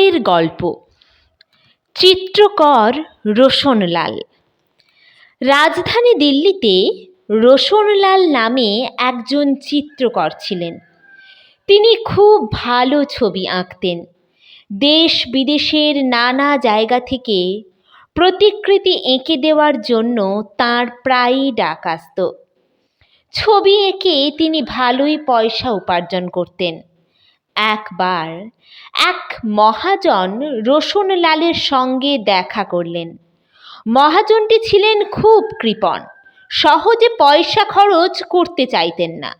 বীরবলের গল্প। চিত্রকর রোশনলাল। রাজধানী দিল্লিতে রোশনলাল নামে একজন চিত্রকর ছিলেন। তিনি খুব ভালো ছবি আঁকতেন। দেশ বিদেশের নানা জায়গা থেকে প্রতিকৃতি এঁকে দেওয়ার জন্য তাঁর প্রায়ই ডাক আসত। ছবি এঁকে তিনি ভালোই পয়সা উপার্জন করতেন। একবার এক মহাজন রোশনলালের সঙ্গে দেখা করলেন। মহাজনটি ছিলেন খুব কৃপণ, সহজে পয়সা খরচ করতে চাইতেন না।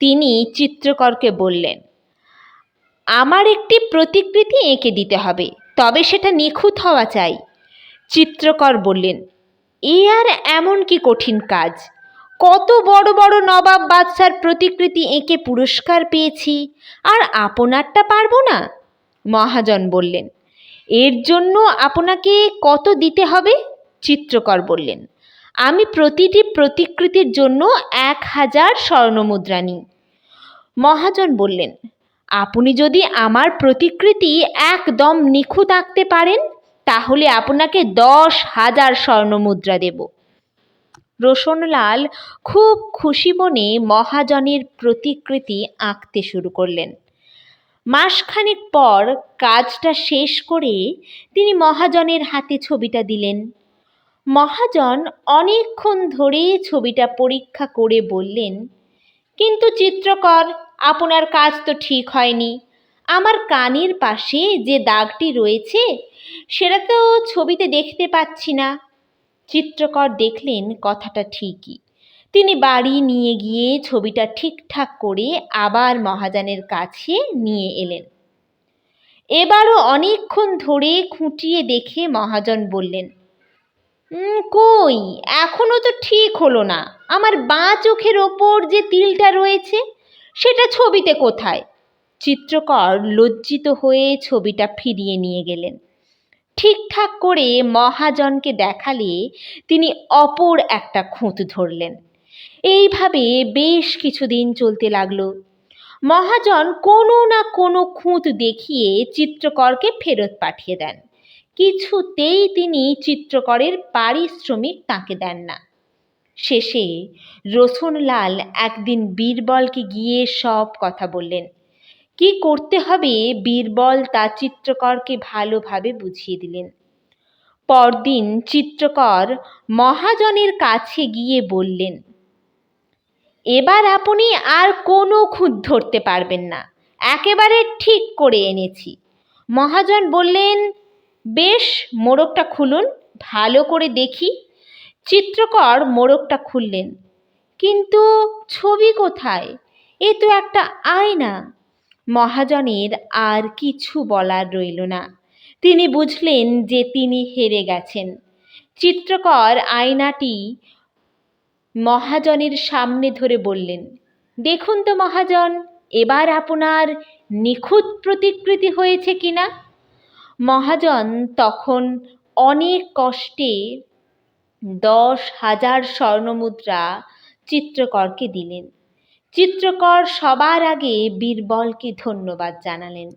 তিনি চিত্রকরকে বললেন, আমার একটি প্রতিকৃতি এঁকে দিতে হবে, তবে সেটা নিখুঁত হওয়া চাই। চিত্রকর বললেন, এ আর এমন কি কঠিন কাজ? কত বড় বড় নবাব বাদশার প্রতিকৃতি এঁকে পুরস্কার পেয়েছি, আর আপনারটা পারব না? মহাজন বললেন, এর জন্য আপনাকে কত দিতে হবে? চিত্রকর বললেন, আমি প্রতিটি প্রতিকৃতির জন্য এক হাজার স্বর্ণমুদ্রা নিই মহাজন বললেন, আপনি যদি আমার প্রতিকৃতি একদম নিখুঁত আঁকতে পারেন, তাহলে আপনাকে দশ হাজার স্বর্ণমুদ্রা দেব। রোশনলাল খুব খুশি মনে মহাজনের প্রতিকৃতি আঁকতে শুরু করলেন। মাসখানেক পর কাজটা শেষ করে তিনি মহাজনের হাতে ছবিটা দিলেন। মহাজন অনেকক্ষণ ধরে ছবিটা পরীক্ষা করে বললেন, কিন্তু চিত্রকর, আপনার কাজ তো ঠিক হয়নি। আমার কানের পাশে যে দাগটি রয়েছে, সেটা তো ছবিতে দেখতে পাচ্ছি না। চিত্রকর দেখলেন কথাটা ঠিকই। তিনি বাড়ি নিয়ে গিয়ে ছবিটা ঠিকঠাক করে আবার মহাজনের কাছে নিয়ে এলেন। এবারও অনেকক্ষণ ধরে খুঁটিয়ে দেখে মহাজন বললেন কই? এখনও তো ঠিক হলো না। আমার বাঁ চোখের ওপর যে তিলটা রয়েছে, সেটা ছবিতে কোথায়? চিত্রকর লজ্জিত হয়ে ছবিটা ফিরিয়ে নিয়ে গেলেন। ঠিকঠাক করে মহাজনকে দেখালে তিনি অপর একটা খুঁত ধরলেন। এইভাবে বেশ কিছুদিন চলতে লাগল। মহাজন কোনো না কোনো খুঁত দেখিয়ে চিত্রকরকে ফেরত পাঠিয়ে দেন। কিছুতেই তিনি চিত্রকরের পারিশ্রমিক তাকে দেন না। শেষে রসুনলাল একদিন বীরবলকে গিয়ে সব কথা বললেন। কি করতে হবে? বীরবল তা চিত্রকরকে ভালোভাবে বুঝিয়ে দিলেন। পরদিন চিত্রকর মহাজনের কাছে গিয়ে বললেন, এবার আপনি আর কোনো খুঁত ধরতে পারবেন না। একেবারে ঠিক করে এনেছি। মহাজন বললেন, বেশ, মোড়কটা খুলুন, ভালো করে দেখি। চিত্রকর মোড়কটা খুললেন, কিন্তু ছবি কোথায়? এ তো একটা আয়না। মহাজনের আর কিছু বলার রইল না। তিনি বুঝলেন যে তিনি হেরে গেছেন। চিত্রকর আয়নাটি মহাজনের সামনে ধরে বললেন, দেখুন তো মহাজন, এবার আপনার নিখুঁত প্রতিকৃতি হয়েছে কিনা মহাজন তখন অনেক কষ্টে দশ হাজার স্বর্ণমুদ্রা চিত্রকরকে দিলেন। চিত্রকর সবার আগে বীরবলকে ধন্যবাদ জানালেন।